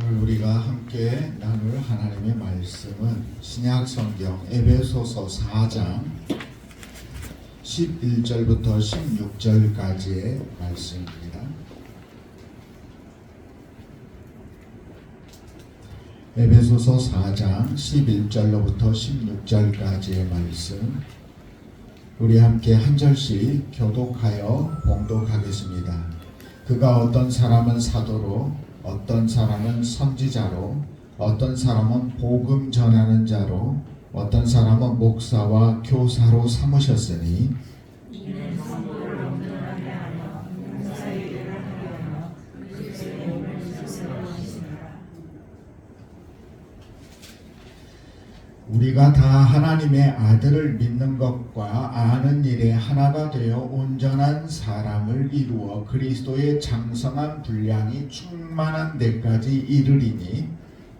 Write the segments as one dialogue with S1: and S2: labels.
S1: 오늘 우리가 함께 나눌 하나님의 말씀은 신약 성경 에베소서 4장 11절부터 16절까지의 말씀입니다. 에베소서 4장 11절로부터 16절까지의 말씀 우리 함께 한 절씩 교독하여 봉독하겠습니다. 그가 어떤 사람은 사도로 어떤 사람은 선지자로 어떤 사람은 복음 전하는 자로 어떤 사람은 목사와 교사로 삼으셨으니
S2: 이는 성도를 온전하게 하며 용사의 일을 하게 하며 그리스도의 몸을 세우시니라.
S1: 우리가 다 하나님의 아들을 믿는 것과 아는 일에 하나가 되어 온전한 사람을 이루어 그리스도의 장성한 분량이 충만한 데까지 이르리니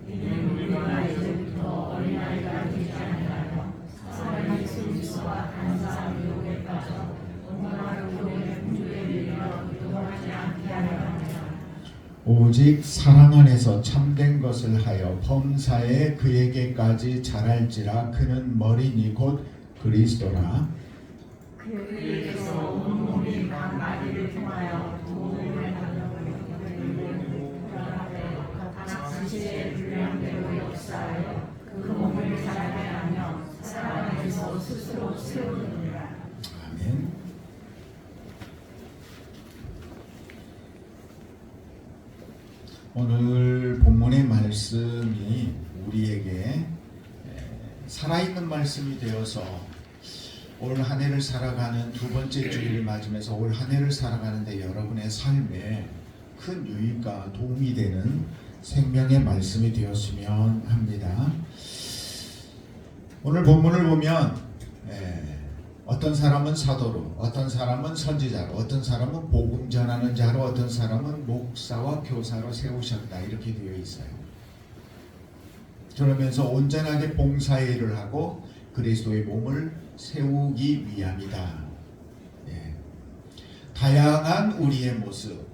S2: 이는 우리가 이제부터 어린아이가 되지 아니하여 사람의 속임수와 간사한 유혹에 빠져 온갖 유혹의 궁주에 밀려 의도하지 않게 하려 합니다.
S1: 오직 사랑 안에서 참된 것을 하여 범사에 그에게까지 자랄지라 그는 머리니 곧 그리스도라.
S2: 그에게서 온 몸이 각 마디를 통하여 그 몸을 자라게 하며 사랑 안에서 스스로 세우느니라.
S1: 아멘. 오늘 본문의 말씀이 우리에게 에, 살아있는 말씀이 되어서 올 한 해를 살아가는 두 번째 주일을 맞으면서 올 한 해를 살아가는데 여러분의 삶에 큰 유익과 도움이 되는 생명의 말씀이 되었으면 합니다. 오늘 본문을 보면 에, 어떤 사람은 사도로, 어떤 사람은 선지자로, 어떤 사람은 복음 전하는 자로, 어떤 사람은 목사와 교사로 세우셨다 이렇게 되어 있어요. 그러면서 온전하게 봉사의 일을 하고 그리스도의 몸을 세우기 위함이다. 예. 다양한 우리의 모습,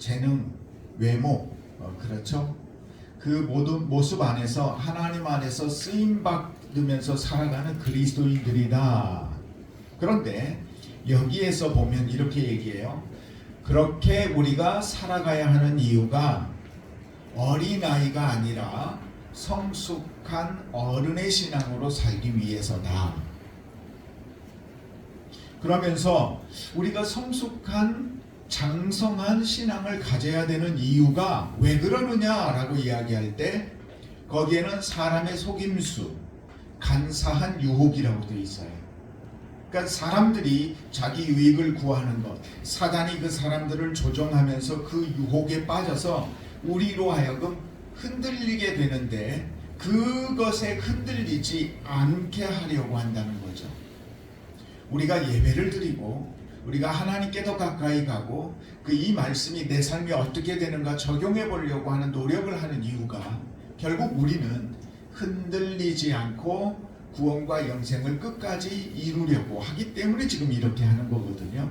S1: 재능, 외모, 어, 그렇죠? 그 모든 모습 안에서 하나님 안에서 쓰임 받으면서 살아가는 그리스도인들이다. 그런데 여기에서 보면 이렇게 얘기해요. 그렇게 우리가 살아가야 하는 이유가 어린아이가 아니라 성숙한 어른의 신앙으로 살기 위해서다. 그러면서 우리가 성숙한 장성한 신앙을 가져야 되는 이유가 왜 그러느냐라고 이야기할 때 거기에는 사람의 속임수, 간사한 유혹이라고 되어 있어요. 그러니까 사람들이 자기 유익을 구하는 것, 사단이 그 사람들을 조종하면서 그 유혹에 빠져서 우리로 하여금 흔들리게 되는데 그것에 흔들리지 않게 하려고 한다는 거죠. 우리가 예배를 드리고 우리가 하나님께 더 가까이 가고 그 이 말씀이 내 삶에 어떻게 되는가 적용해 보려고 하는 노력을 하는 이유가 결국 우리는 흔들리지 않고 구원과 영생을 끝까지 이루려고 하기 때문에 지금 이렇게 하는 거거든요.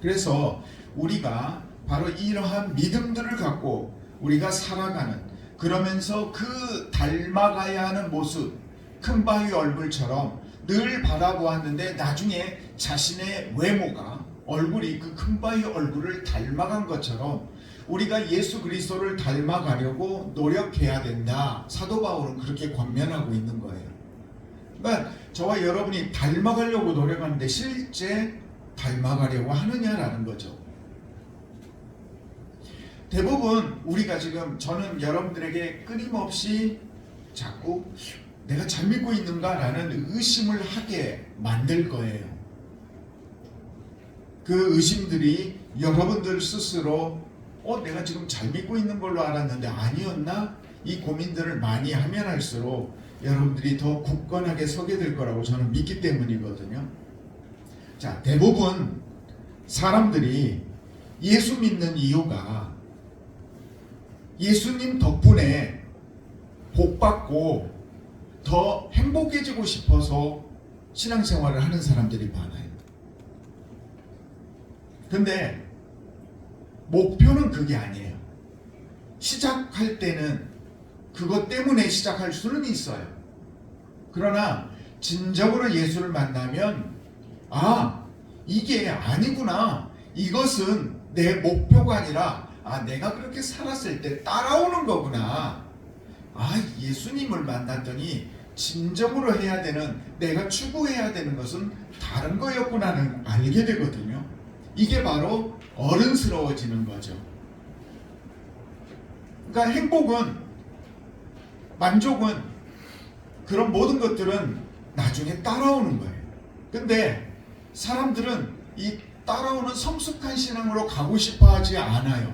S1: 그래서 우리가 바로 이러한 믿음들을 갖고 우리가 살아가는 그러면서 그 닮아가야 하는 모습 큰 바위 얼굴처럼 늘 바라보았는데 나중에 자신의 외모가 얼굴이 그 큰 바위 얼굴을 닮아간 것처럼 우리가 예수 그리스도를 닮아가려고 노력해야 된다. 사도 바울은 그렇게 권면하고 있는 거예요. 그러니까 저와 여러분이 닮아가려고 노력하는데 실제 닮아가려고 하느냐라는 거죠. 대부분 우리가 지금 저는 여러분들에게 끊임없이 자꾸 내가 잘 믿고 있는가라는 의심을 하게 만들 거예요. 그 의심들이 여러분들 스스로 어 내가 지금 잘 믿고 있는 걸로 알았는데 아니었나? 이 고민들을 많이 하면 할수록 여러분들이 더 굳건하게 서게 될 거라고 저는 믿기 때문이거든요. 자, 대부분 사람들이 예수 믿는 이유가 예수님 덕분에 복 받고 더 행복해지고 싶어서 신앙생활을 하는 사람들이 많아요. 근데 목표는 그게 아니에요. 시작할 때는 그것 때문에 시작할 수는 있어요. 그러나 진정으로 예수를 만나면 아 이게 아니구나. 이것은 내 목표가 아니라 아 내가 그렇게 살았을 때 따라오는 거구나. 아 예수님을 만났더니 진정으로 해야 되는 내가 추구해야 되는 것은 다른 거였구나는 알게 되거든요. 이게 바로 어른스러워지는 거죠. 그러니까 행복은 만족은 그런 모든 것들은 나중에 따라오는 거예요. 근데 사람들은 이 따라오는 성숙한 신앙으로 가고 싶어 하지 않아요.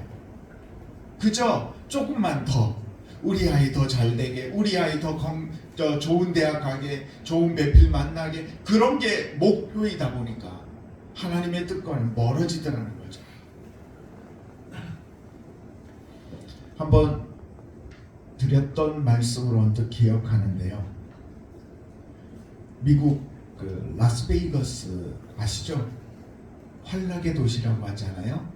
S1: 그저 조금만 더 우리 아이 더 잘 되게, 우리 아이 더 건, 저 좋은 대학 가게, 좋은 매필 만나게 그런 게 목표이다 보니까 하나님의 뜻과는 멀어지더라는 거죠. 한번 드렸던 말씀을 언뜻 기억하는데요. 미국 그 라스베이거스 아시죠? 환락의 도시라고 하잖아요.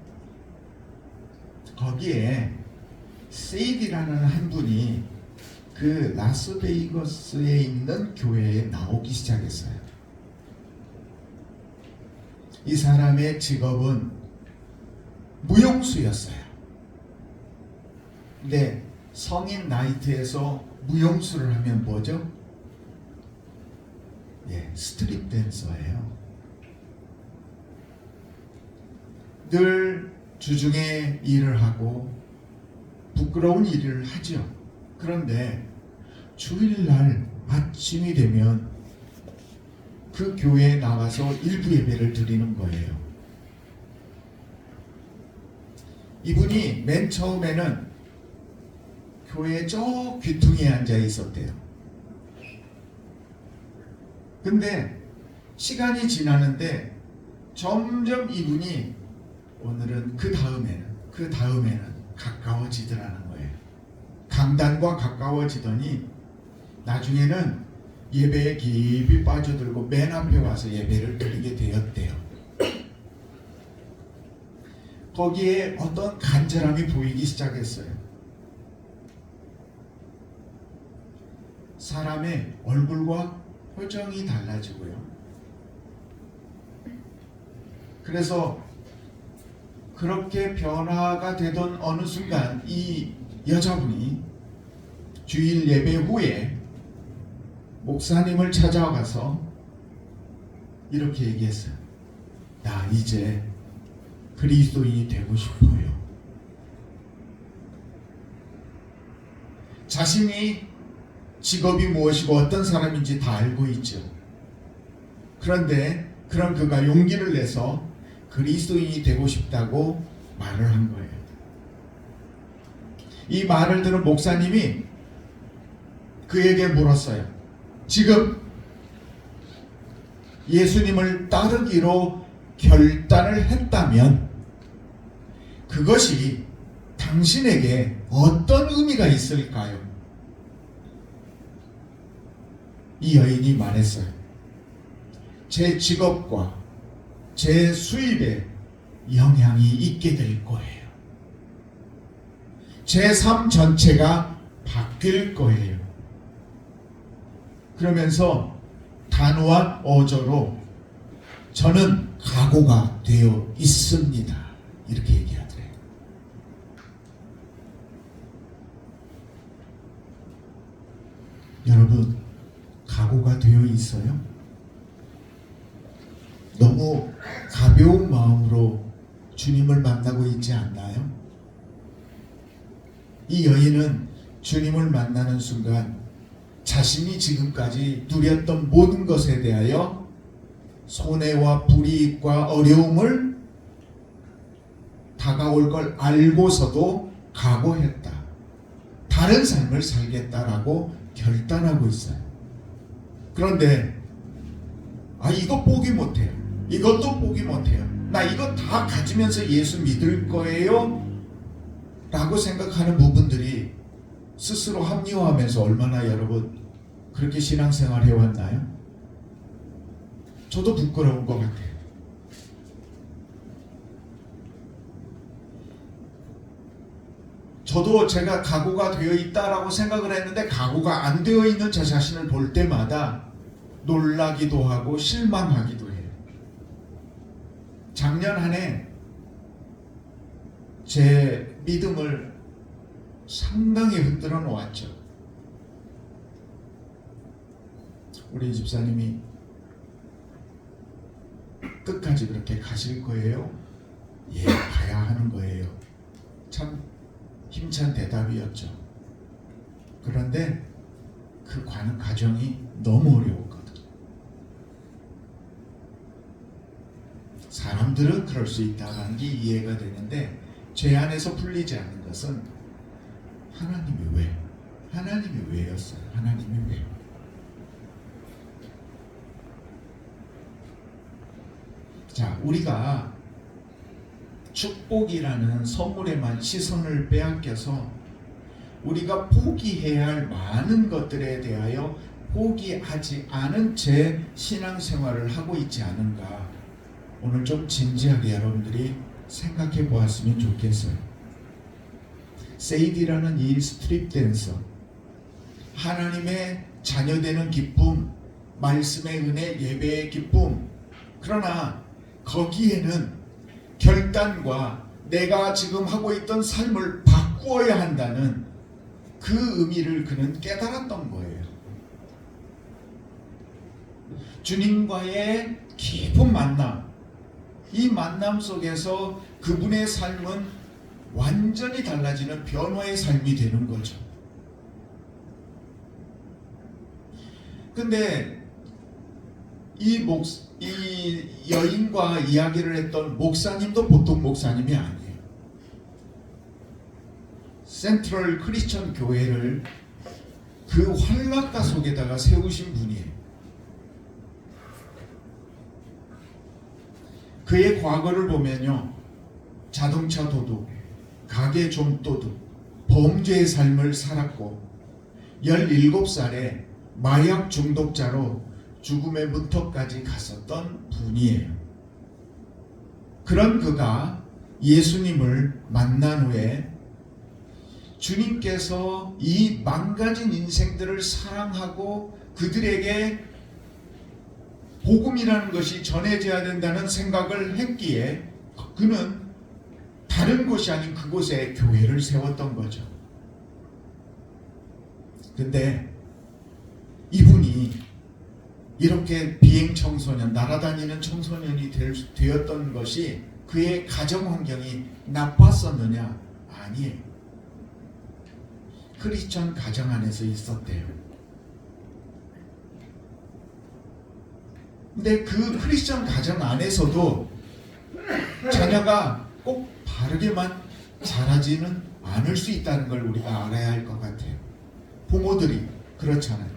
S1: 거기에 세이디라는 한 분이 그 라스베이거스에 있는 교회에 나오기 시작했어요. 이 사람의 직업은 무용수였어요. 근데 성인 나이트에서 무용수를 하면 뭐죠? 예, 스트릿 댄서예요. 늘 주중에 일을 하고 부끄러운 일을 하죠. 그런데 주일날 아침이 되면 그 교회에 나가서 일부 예배를 드리는 거예요. 이분이 맨 처음에는 교회 저 귀퉁이에 앉아 있었대요. 근데 시간이 지나는데 점점 이분이 오늘은 그 다음에는 그 다음에는 가까워지더라는 거예요. 강단과 가까워지더니 나중에는 예배에 깊이 빠져들고 맨 앞에 와서 예배를 드리게 되었대요. 거기에 어떤 간절함이 보이기 시작했어요. 사람의 얼굴과 표정이 달라지고요. 그래서 그렇게 변화가 되던 어느 순간 이 여자분이 주일 예배 후에 목사님을 찾아가서 이렇게 얘기했어요. 나 이제 그리스도인이 되고 싶어요. 자신이 직업이 무엇이고 어떤 사람인지 다 알고 있죠. 그런데 그런 그가 용기를 내서 그리스도인이 되고 싶다고 말을 한 거예요. 이 말을 들은 목사님이 그에게 물었어요. 지금 예수님을 따르기로 결단을 했다면 그것이 당신에게 어떤 의미가 있을까요? 이 여인이 말했어요. 제 직업과 제 수입에 영향이 있게 될 거예요. 제 삶 전체가 바뀔 거예요. 그러면서 단호한 어조로 저는 각오가 되어 있습니다. 이렇게 얘기하더래요. 여러분, 각오가 되어 있어요? 너무 가벼운 마음으로 주님을 만나고 있지 않나요? 이 여인은 주님을 만나는 순간 자신이 지금까지 누렸던 모든 것에 대하여 손해와 불이익과 어려움을 다가올 걸 알고서도 각오했다. 다른 삶을 살겠다라고 결단하고 있어요. 그런데 아 이거 포기 못해요. 이것도 포기 못해요. 나 이거 다 가지면서 예수 믿을 거예요. 라고 생각하는 부분들이 스스로 합리화하면서 얼마나 여러분 그렇게 신앙생활 해왔나요? 저도 부끄러운 것 같아요. 저도 제가 각오가 되어 있다라고 생각을 했는데 각오가 안 되어 있는 제 자신을 볼 때마다 놀라기도 하고 실망하기도 해요. 작년 한 해 제 믿음을 상당히 흔들어 놓았죠. 우리 집사님이 끝까지 그렇게 가실 거예요? 예, 가야 하는 거예요. 참 힘찬 대답이었죠. 그런데 그 과는 과정이 너무 어려웠거든. 사람들은 그럴 수 있다는 게 이해가 되는데 죄 안에서 풀리지 않는 것은 하나님이 왜? 하나님이 왜였어요? 하나님이 왜? 자, 우리가 축복이라는 선물에만 시선을 빼앗겨서 우리가 포기해야 할 많은 것들에 대하여 포기하지 않은 제 신앙생활을 하고 있지 않은가 오늘 좀 진지하게 여러분들이 생각해 보았으면 좋겠어요. 세이디라는 이 스트립 댄서 하나님의 자녀되는 기쁨, 말씀의 은혜, 예배의 기쁨 그러나 거기에는 결단과 내가 지금 하고 있던 삶을 바꾸어야 한다는 그 의미를 그는 깨달았던 거예요. 주님과의 깊은 만남, 이 만남 속에서 그분의 삶은 완전히 달라지는 변화의 삶이 되는 거죠. 근데 이 목, 이 여인과 이야기를 했던 목사님도 보통 목사님이 아니에요. 센트럴 크리스천 교회를 그 활락가 속에다가 세우신 분이에요. 그의 과거를 보면요. 자동차 도둑, 가게 좀도둑, 범죄의 삶을 살았고 17살에 마약 중독자로 죽음의 문턱까지 갔었던 분이에요. 그런 그가 예수님을 만난 후에 주님께서 이 망가진 인생들을 사랑하고 그들에게 복음이라는 것이 전해져야 된다는 생각을 했기에 그는 다른 곳이 아닌 그곳에 교회를 세웠던 거죠. 근데 이분이 이렇게 비행 청소년, 날아다니는 청소년이 될, 되었던 것이 그의 가정 환경이 나빴었느냐? 아니에요. 크리스천 가정 안에서 있었대요. 근데 그 크리스천 가정 안에서도 자녀가 꼭 바르게만 자라지는 않을 수 있다는 걸 우리가 알아야 할 것 같아요. 부모들이 그렇잖아요.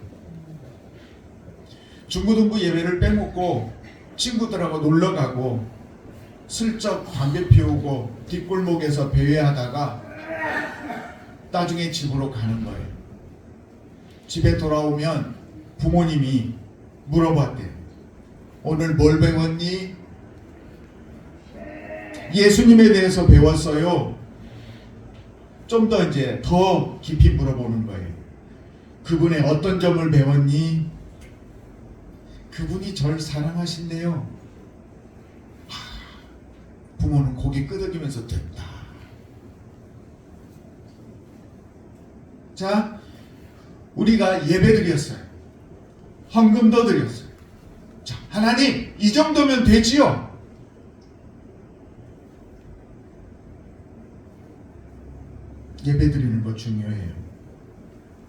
S1: 중고등부 예배를 빼먹고 친구들하고 놀러 가고 슬쩍 담배 피우고 뒷골목에서 배회하다가 나중에 집으로 가는 거예요. 집에 돌아오면 부모님이 물어봤대요. 오늘 뭘 배웠니? 예수님에 대해서 배웠어요. 좀 더 이제 더 깊이 물어보는 거예요. 그분의 어떤 점을 배웠니? 그분이 절 사랑하신대요. 하, 부모는 고개 끄덕이면서 됐다. 자, 우리가 예배 드렸어요. 헌금도 드렸어요. 자, 하나님, 이 정도면 되지요? 예배 드리는 것 중요해요.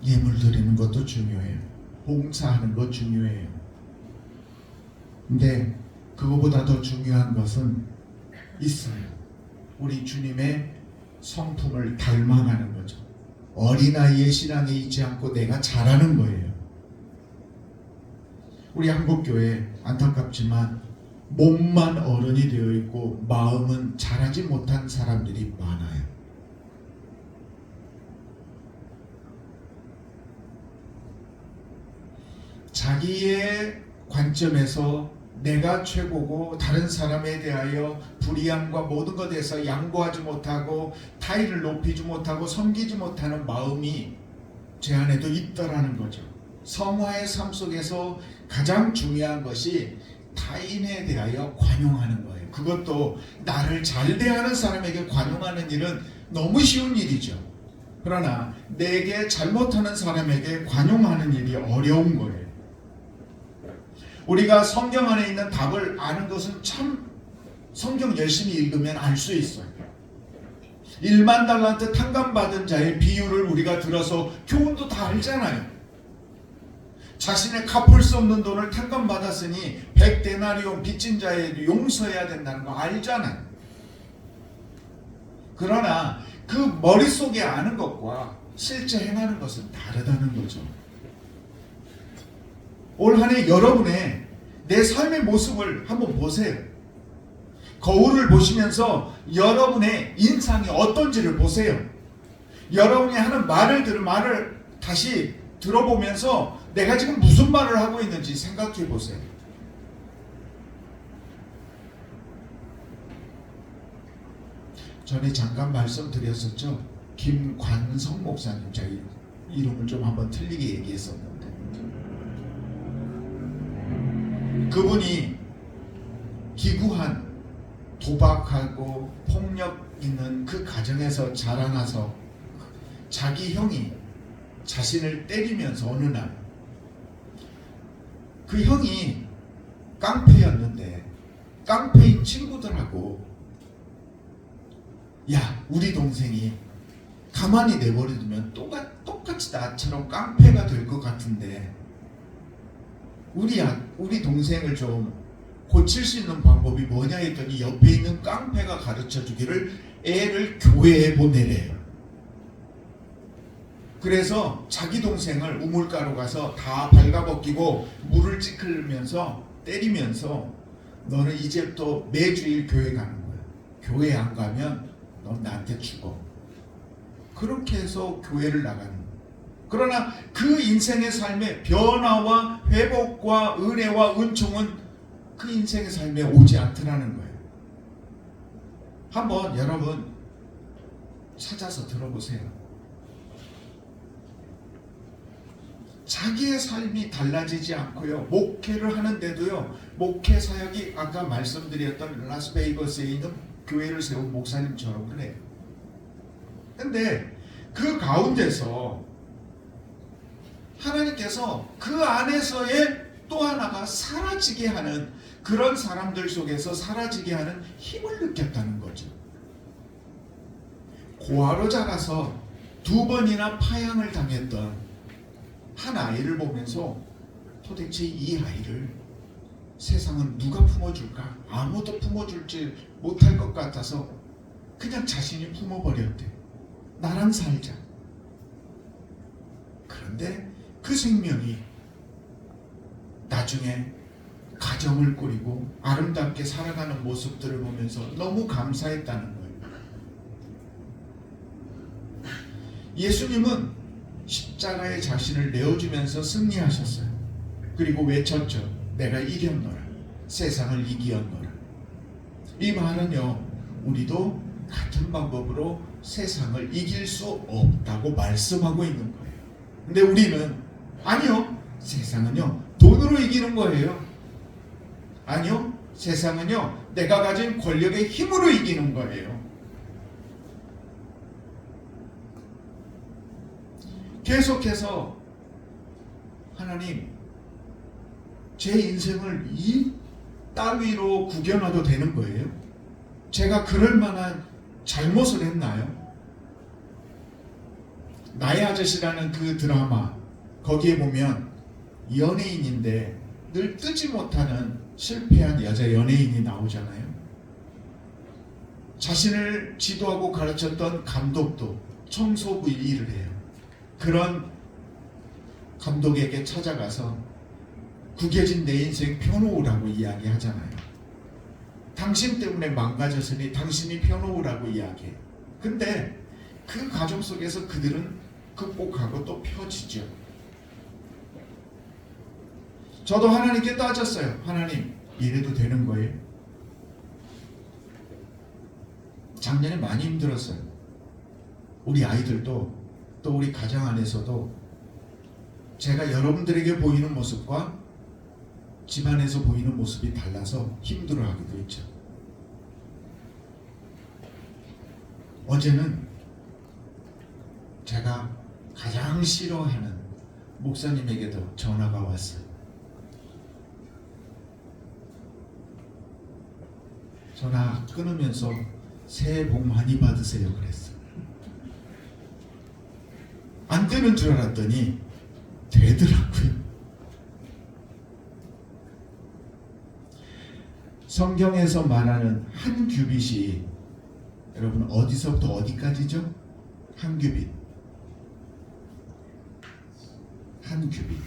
S1: 예물 드리는 것도 중요해요. 봉사하는 것 중요해요. 근데 그거보다 더 중요한 것은 있어요. 우리 주님의 성품을 닮아가는 거죠. 어린아이의 신앙에 있지 않고 내가 잘하는 거예요. 우리 한국교회 안타깝지만 몸만 어른이 되어 있고 마음은 자라지 못한 사람들이 많아요. 자기의 관점에서 내가 최고고 다른 사람에 대하여 불의함과 모든 것에 대해서 양보하지 못하고 타의를 높이지 못하고 섬기지 못하는 마음이 제 안에도 있더라는 거죠. 성화의 삶 속에서 가장 중요한 것이 타인에 대하여 관용하는 거예요. 그것도 나를 잘 대하는 사람에게 관용하는 일은 너무 쉬운 일이죠. 그러나 내게 잘못하는 사람에게 관용하는 일이 어려운 거예요. 우리가 성경 안에 있는 답을 아는 것은 참 성경 열심히 읽으면 알 수 있어요. 1만 달란트 탕감받은 자의 비유를 우리가 들어서 교훈도 다 알잖아요. 자신의 갚을 수 없는 돈을 탕감받았으니 100데나리온 빚진 자에게 용서해야 된다는 거 알잖아요. 그러나 그 머릿속에 아는 것과 실제 행하는 것은 다르다는 거죠. 올 한 해 여러분의 내 삶의 모습을 한번 보세요. 거울을 보시면서 여러분의 인상이 어떤지를 보세요. 여러분이 하는 말을 들은 말을 다시 들어보면서 내가 지금 무슨 말을 하고 있는지 생각해 보세요. 전에 잠깐 말씀드렸었죠. 김관성 목사님 이- 이름을 좀 한번 틀리게 얘기했었는데 그분이 기구한 도박하고 폭력 있는 그 가정에서 자라나서 자기 형이 자신을 때리면서 어느 날 그 형이 깡패였는데 깡패인 친구들하고 야 우리 동생이 가만히 내버려두면 똑같, 똑같이 나처럼 깡패가 될 것 같은데 우리 아, 우리 동생을 좀 고칠 수 있는 방법이 뭐냐 했더니 옆에 있는 깡패가 가르쳐 주기를 애를 교회에 보내래요. 그래서 자기 동생을 우물가로 가서 다 발가벗기고 물을 찌클면서 때리면서 너는 이제부터 매주일 교회 가는 거야. 교회 안 가면 넌 나한테 죽어. 그렇게 해서 교회를 나가는 거야. 그러나 그 인생의 삶의 변화와 회복과 은혜와 은총은 그 인생의 삶에 오지 않더라는 거예요. 한번 여러분 찾아서 들어보세요. 자기의 삶이 달라지지 않고요. 목회를 하는데도요. 목회 사역이 아까 말씀드렸던 라스베이거스에 있는 교회를 세운 목사님처럼 그래요. 근데 그 가운데서 하나님께서 그 안에서의 또 하나가 사라지게 하는 그런 사람들 속에서 사라지게 하는 힘을 느꼈다는 거죠. 고아로 자라서 두 번이나 파양을 당했던 한 아이를 보면서 도대체 이 아이를 세상은 누가 품어줄까? 아무도 품어줄지 못할 것 같아서 그냥 자신이 품어버렸대. 나랑 살자. 그런데 그 생명이 나중에 가정을 꾸리고 아름답게 살아가는 모습들을 보면서 너무 감사했다는 거예요. 예수님은 십자가에 자신을 내어주면서 승리하셨어요. 그리고 외쳤죠. 내가 이겼노라. 세상을 이기었노라. 이 말은요, 우리도 같은 방법으로 세상을 이길 수 없다고 말씀하고 있는 거예요. 근데 우리는 아니요, 세상은요, 돈으로 이기는 거예요. 아니요, 세상은요, 내가 가진 권력의 힘으로 이기는 거예요. 계속해서 하나님 제 인생을 이 따위로 구겨놔도 되는 거예요? 제가 그럴 만한 잘못을 했나요? 나의 아저씨라는 그 드라마 거기에 보면 연예인인데 늘 뜨지 못하는 실패한 여자 연예인이 나오잖아요. 자신을 지도하고 가르쳤던 감독도 청소부 일을 해요. 그런 감독에게 찾아가서 구겨진 내 인생 펴놓으라고 이야기하잖아요. 당신 때문에 망가졌으니 당신이 펴놓으라고 이야기해요. 근데 그 가정 속에서 그들은 극복하고 또 펴지죠. 저도 하나님께 따졌어요. 하나님, 이래도 되는 거예요? 작년에 많이 힘들었어요. 우리 아이들도 또 우리 가정 안에서도 제가 여러분들에게 보이는 모습과 집안에서 보이는 모습이 달라서 힘들어하기도 했죠. 어제는 제가 가장 싫어하는 목사님에게도 전화가 왔어요. 전화 끊으면서 새해 복 많이 받으세요 그랬어. 안 되는 줄 알았더니 되더라고요. 성경에서 말하는 한 규빗이 여러분 어디서부터 어디까지죠? 한 규빗. 한 규빗.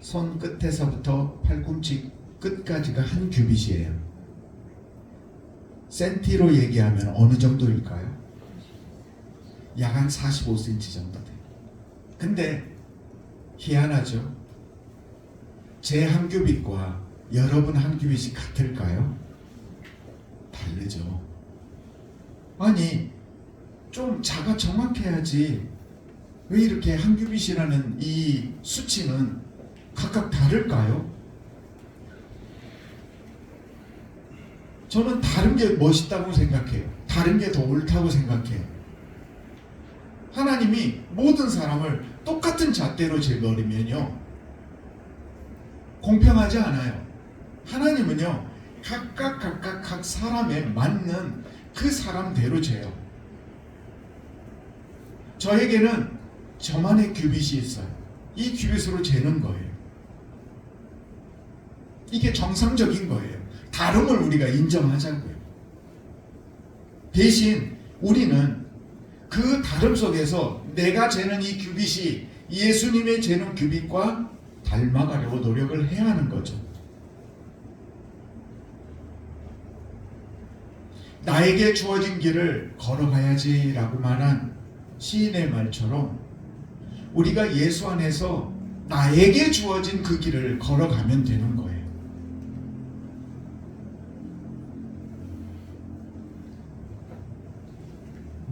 S1: 손 끝에서부터 팔꿈치 끝까지가 한 규빗이에요. 센티로 얘기하면 어느 정도일까요? 약 한 45cm 정도 돼요. 근데 희한하죠? 제 한 규빗과 여러분 한 규빗이 같을까요? 다르죠. 아니, 좀 자가 정확해야지. 왜 이렇게 한 규빗이라는 이 수치는 각각 다를까요? 저는 다른 게 멋있다고 생각해요. 다른 게 더 옳다고 생각해요. 하나님이 모든 사람을 똑같은 잣대로 재버리면요. 공평하지 않아요. 하나님은요. 각각 각각 각 사람에 맞는 그 사람대로 재요. 저에게는 저만의 규빗이 있어요. 이 규빗으로 재는 거예요. 이게 정상적인 거예요. 다름을 우리가 인정하자고요. 대신 우리는 그 다름 속에서 내가 재는 이 규빗이 예수님의 재는 규빗과 닮아가려고 노력을 해야 하는 거죠. 나에게 주어진 길을 걸어가야지라고 말한 시인의 말처럼 우리가 예수 안에서 나에게 주어진 그 길을 걸어가면 되는 거예요.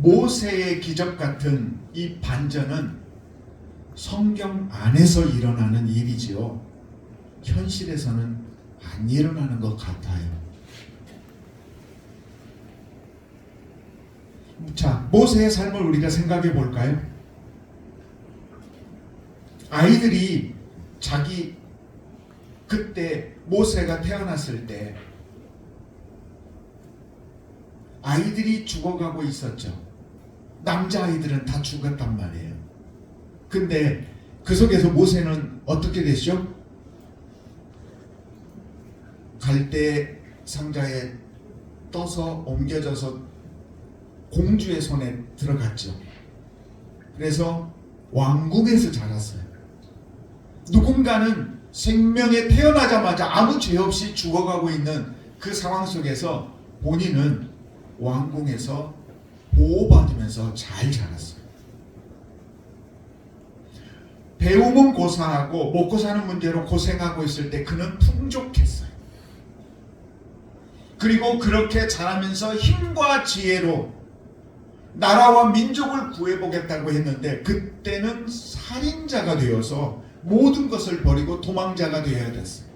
S1: 모세의 기적 같은 이 반전은 성경 안에서 일어나는 일이지요. 현실에서는 안 일어나는 것 같아요. 자, 모세의 삶을 우리가 생각해 볼까요? 아이들이 자기 그때 모세가 태어났을 때 아이들이 죽어가고 있었죠. 남자아이들은 다 죽었단 말이에요. 근데 그 속에서 모세는 어떻게 됐죠? 갈대 상자에 떠서 옮겨져서 공주의 손에 들어갔죠. 그래서 왕궁에서 자랐어요. 누군가는 생명에 태어나자마자 아무 죄 없이 죽어가고 있는 그 상황 속에서 본인은 왕궁에서 보호받으면서 잘 자랐어요. 배움은 고사하고 먹고 사는 문제로 고생하고 있을 때 그는 풍족했어요. 그리고 그렇게 자라면서 힘과 지혜로 나라와 민족을 구해보겠다고 했는데 그때는 살인자가 되어서 모든 것을 버리고 도망자가 되어야 됐어요.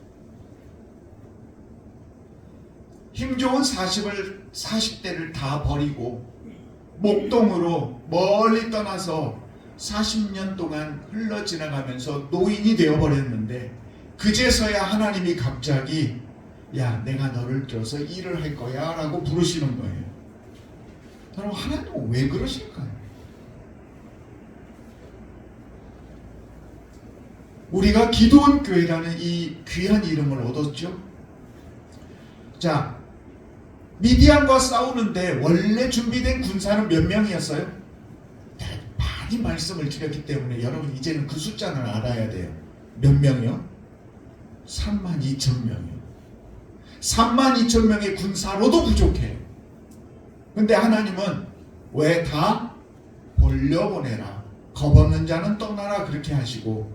S1: 힘 좋은 40을 40대를 다 버리고 목동으로 멀리 떠나서 40년 동안 흘러 지나가면서 노인이 되어 버렸는데 그제서야 하나님이 갑자기 야 내가 너를 들어서 일을 할 거야 라고 부르시는 거예요. 여러분 하나님은 왜 그러실까요? 우리가 기도원 교회라는 이 귀한 이름을 얻었죠. 자, 미디안과 싸우는데 원래 준비된 군사는 몇 명이었어요? 많이 말씀을 드렸기 때문에 여러분 이제는 그 숫자는 알아야 돼요. 몇 명이요? 3만 2천 명이요. 3만 2천 명의 군사로도 부족해요. 근데 하나님은 왜 다 돌려보내라. 겁없는 자는 떠나라 그렇게 하시고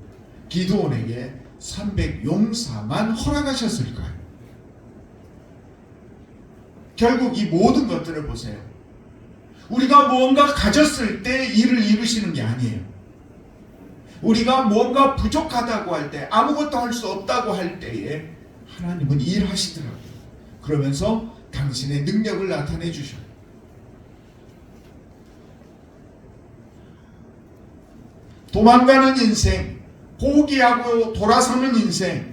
S1: 기도원에게 300 용사만 허락하셨을까요? 결국 이 모든 것들을 보세요. 우리가 무언가 가졌을 때 일을 이루시는 게 아니에요. 우리가 뭔가 부족하다고 할 때, 아무것도 할 수 없다고 할 때에 하나님은 일하시더라고요. 그러면서 당신의 능력을 나타내 주셔요. 도망가는 인생, 포기하고 돌아서는 인생,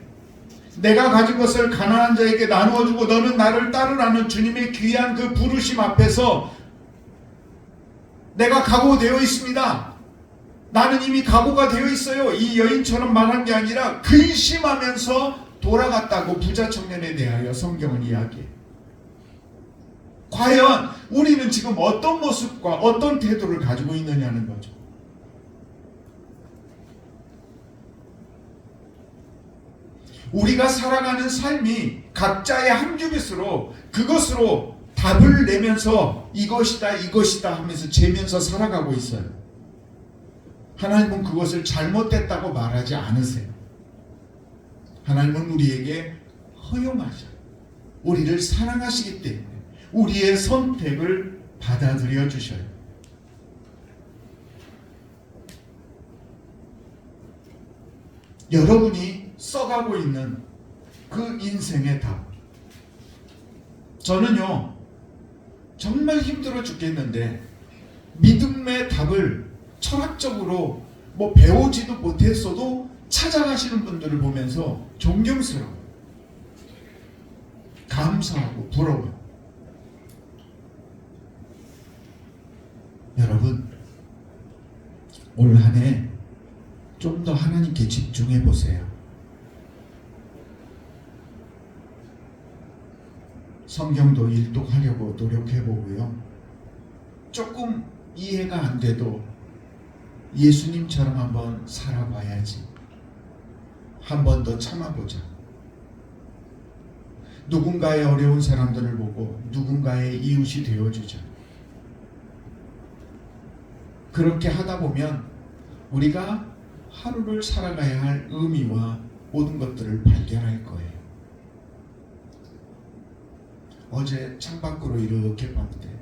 S1: 내가 가진 것을 가난한 자에게 나누어 주고 너는 나를 따르라는 주님의 귀한 그 부르심 앞에서 내가 각오되어 있습니다. 나는 이미 각오가 되어 있어요. 이 여인처럼 말한 게 아니라 근심하면서 돌아갔다고 부자 청년에 대하여 성경은 이야기해. 과연 우리는 지금 어떤 모습과 어떤 태도를 가지고 있느냐는 거죠. 우리가 살아가는 삶이 각자의 한 규빗으로 그것으로 답을 내면서 이것이다 이것이다 하면서 재면서 살아가고 있어요. 하나님은 그것을 잘못됐다고 말하지 않으세요. 하나님은 우리에게 허용하셔. 우리를 사랑하시기 때문에 우리의 선택을 받아들여 주셔요. 여러분이 써가고 있는 그 인생의 답. 저는요, 정말 힘들어 죽겠는데, 믿음의 답을 철학적으로 뭐 배우지도 못했어도 찾아가시는 분들을 보면서 존경스러워. 감사하고 부러워요. 여러분, 올 한 해 좀 더 하나님께 집중해 보세요. 성경도 일독하려고 노력해 보고요. 조금 이해가 안 돼도 예수님처럼 한번 살아봐야지. 한번 더 참아보자. 누군가의 어려운 사람들을 보고 누군가의 이웃이 되어주자. 그렇게 하다 보면 우리가 하루를 살아가야 할 의미와 모든 것들을 발견할 거예요. 어제 창밖으로 이렇게 봤는데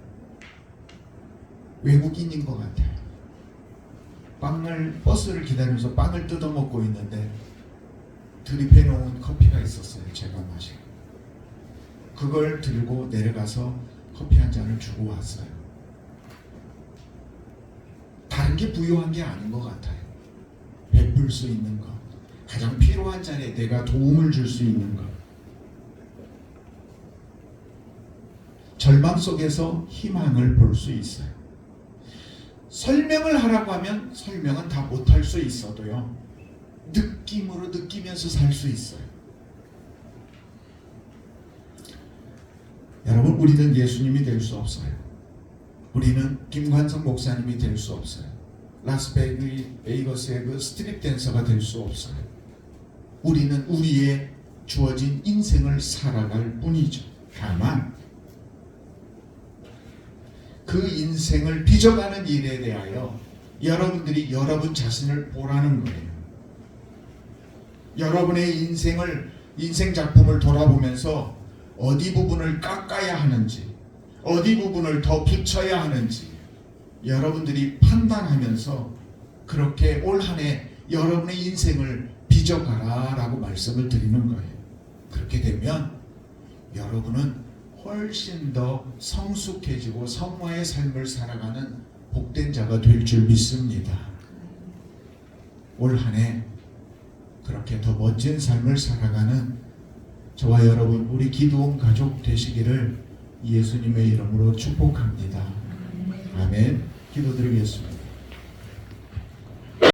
S1: 외국인인 것 같아요. 빵을 버스를 기다리면서 빵을 뜯어 먹고 있는데 드립해 놓은 커피가 있었어요. 제가 마신. 그걸 들고 내려가서 커피 한 잔을 주고 왔어요. 다른 게 부유한 게 아닌 것 같아요. 베풀 수 있는 것, 가장 필요한 자리에 내가 도움을 줄 수 있는 것. 절망 속에서 희망을 볼 수 있어요. 설명을 하라고 하면 설명은 다 못할 수 있어도요. 느낌으로 느끼면서 살 수 있어요. 여러분, 우리는 예수님이 될 수 없어요. 우리는 김관성 목사님이 될 수 없어요. 라스베이거스의 그 스트립 댄서가 될 수 없어요. 우리는 우리의 주어진 인생을 살아갈 뿐이죠. 다만 그 인생을 빚어가는 일에 대하여 여러분들이 여러분 자신을 보라는 거예요. 여러분의 인생을 인생 작품을 돌아보면서 어디 부분을 깎아야 하는지, 어디 부분을 더 붙여야 하는지 여러분들이 판단하면서 그렇게 올 한 해 여러분의 인생을 빚어가라 라고 말씀을 드리는 거예요. 그렇게 되면 여러분은 훨씬 더 성숙해지고 성화의 삶을 살아가는 복된 자가 될 줄 믿습니다. 올 한 해 그렇게 더 멋진 삶을 살아가는 저와 여러분 우리 기도원 가족 되시기를 예수님의 이름으로 축복합니다. 아멘. 기도드리겠습니다.